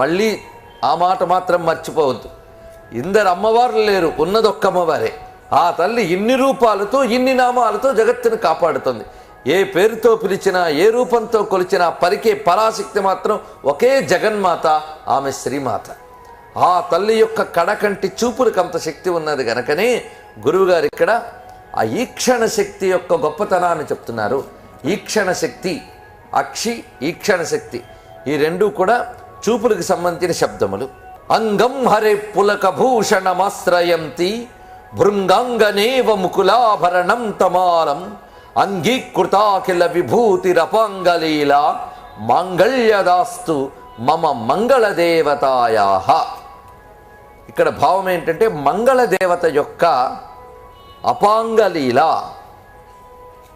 మళ్ళీ ఆ మాట మాత్రం మర్చిపోవద్దు. ఇందరు అమ్మవార్లు లేరు ఉన్నదొక్క అమ్మవారే. ఆ తల్లి ఇన్ని రూపాలతో ఇన్ని నామాలతో జగత్తును కాపాడుతుంది. ఏ పేరుతో పిలిచినా ఏ రూపంతో కొలిచినా పరికే పరాశక్తి మాత్రం ఒకే జగన్మాత ఆమె శ్రీమాత. ఆ తల్లి యొక్క కడకంటి చూపులకు అంత శక్తి ఉన్నది గనకనే గురువుగారు ఇక్కడ ఆ ఈక్షణ శక్తి యొక్క గొప్పతనాన్ని చెప్తున్నారు. ఈక్షణ శక్తి అక్షి ఈక్షణ శక్తి. ఈ రెండూ కూడా చూపులకు సంబంధించిన శబ్దములు. అంగం హరే పులక భూషణమాశ్రయంతి భృంగాంగనేవ ముకులాభరణం తమాలం అంగీకృతాఖిల విభూతిరపాంగలీల మాంగళ్యదాస్తు మమ మంగళదేవతాయా ఇక్కడ భావం ఏంటంటే మంగళదేవత యొక్క అపాంగలీల.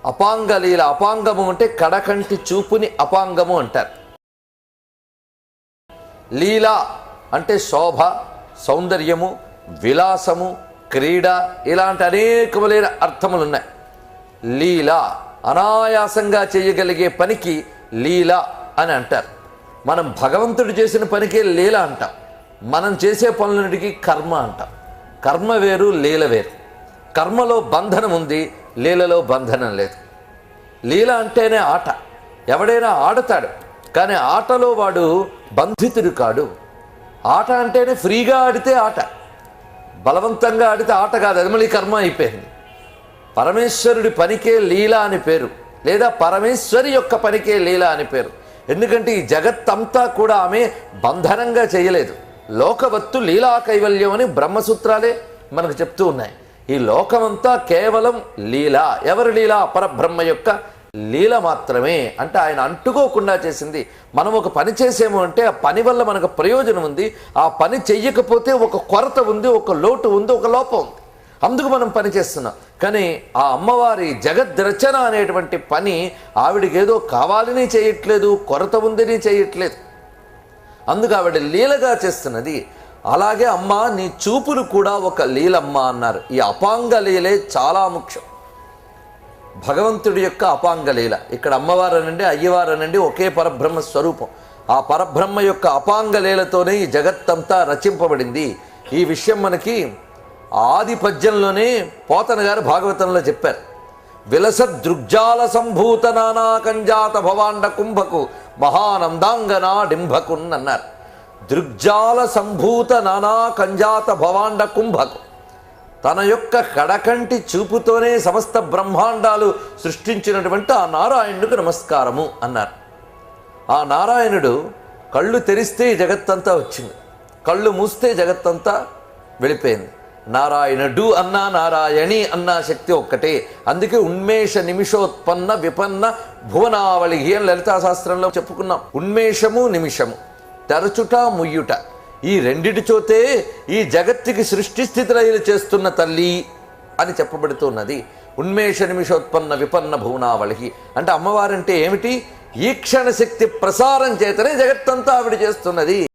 అపాంగలీల అపాంగము అంటే కడకంటి చూపుని అపాంగము అంటారు. లీల అంటే శోభ సౌందర్యము విలాసము క్రీడ ఇలాంటి అనేకములైన అర్థములున్నాయి. లీల అనాయాసంగా చేయగలిగే పనికి లీల అని అంటారు. మనం భగవంతుడు చేసిన పనికే లీల అంటాం. మనం చేసే పనులన్నిటికీ కర్మ అంటాం. కర్మ వేరు లీల వేరు. కర్మలో బంధనం ఉంది లీలలో బంధనం లేదు. లీల అంటేనే ఆట. ఎవడైనా ఆడతాడు కానీ ఆటలో వాడు బంధితుడు కాడు. ఆట అంటేనే ఫ్రీగా ఆడితే ఆట. బలవంతంగా ఆడితే ఆట కాదు అది మళ్ళీ కర్మ అయిపోయింది. పరమేశ్వరుడి పనికే లీల అని పేరు. లేదా పరమేశ్వరి యొక్క పనికే లీల అని పేరు. ఎందుకంటే ఈ జగత్తంతా కూడా ఆమె బంధనంగా చేయలేదు. లోకవత్తు లీలా కైవల్యం అని బ్రహ్మసూత్రాలే మనకు చెప్తూ ఉన్నాయి. ఈ లోకమంతా కేవలం లీల. ఎవరి లీల? పరబ్రహ్మ యొక్క లీల మాత్రమే అంటే ఆయన అంటుకోకుండా చేసింది. మనం ఒక పని చేసేము అంటే ఆ పని వల్ల మనకు ప్రయోజనం ఉంది. ఆ పని చెయ్యకపోతే ఒక కొరత ఉంది ఒక లోటు ఉంది ఒక లోపం ఉంది. అందుకు మనం పని చేస్తున్నాం. కానీ ఆ అమ్మవారి జగద్రచన అనేటువంటి పని ఆవిడికి ఏదో కావాలని చేయట్లేదు కొరత ఉందని చేయట్లేదు. అందుకు ఆవిడ లీలగా చేస్తున్నది అలాగే అమ్మ నీ చూపులు కూడా ఒక లీలమ్మ అన్నారు. ఈ అపాంగ లీలే చాలా ముఖ్యం. భగవంతుడి యొక్క అపాంగ లీల. ఇక్కడ అమ్మవారు అనండి అయ్యవారు అనండి ఒకే పరబ్రహ్మ స్వరూపం. ఆ పరబ్రహ్మ యొక్క అపాంగ లీలతోనే ఈ జగత్తంతా రచింపబడింది. ఈ విషయం మనకి ఆది పద్యంలోనే పోతన గారు భాగవతంలో చెప్పారు. విలస దృగ్జాల సంభూత నానా కంజాత భవాండ కుంభకు మహానందాంగనా డింభకున్ అన్నారు దృగ్జాల సంభూత నానా కంజాత భవాండ కుంభకు తన యొక్క కడకంటి చూపుతోనే సమస్త బ్రహ్మాండాలు సృష్టించినటువంటి ఆ నారాయణుడికి నమస్కారము అన్నారు. ఆ నారాయణుడు కళ్ళు తెరిస్తే జగత్తంతా వచ్చింది. కళ్ళు మూస్తే జగత్తంతా వెళ్ళిపోయింది. నారాయణుడు అన్నా నారాయణి అన్న శక్తి ఒక్కటే. అందుకే ఉన్మేష నిమిషోత్పన్న విపన్న భువనావళి అని లలితా శాస్త్రంలో చెప్పుకున్నాం. ఉన్మేషము నిమిషము. తెరచుట ముయ్యుట. ఈ రెండిటి చోతే ఈ జగత్తుకి సృష్టి స్థితిలయలు చేస్తున్న తల్లి అని చెప్పబడుతున్నది. ఉన్మేష నిమిషోత్పన్న విపన్న భువనావళికి. అంటే అమ్మవారంటే ఏమిటి? ఈక్షణ శక్తి ప్రసారం చేతనే జగత్తంతా ఆవిడ చేస్తున్నది.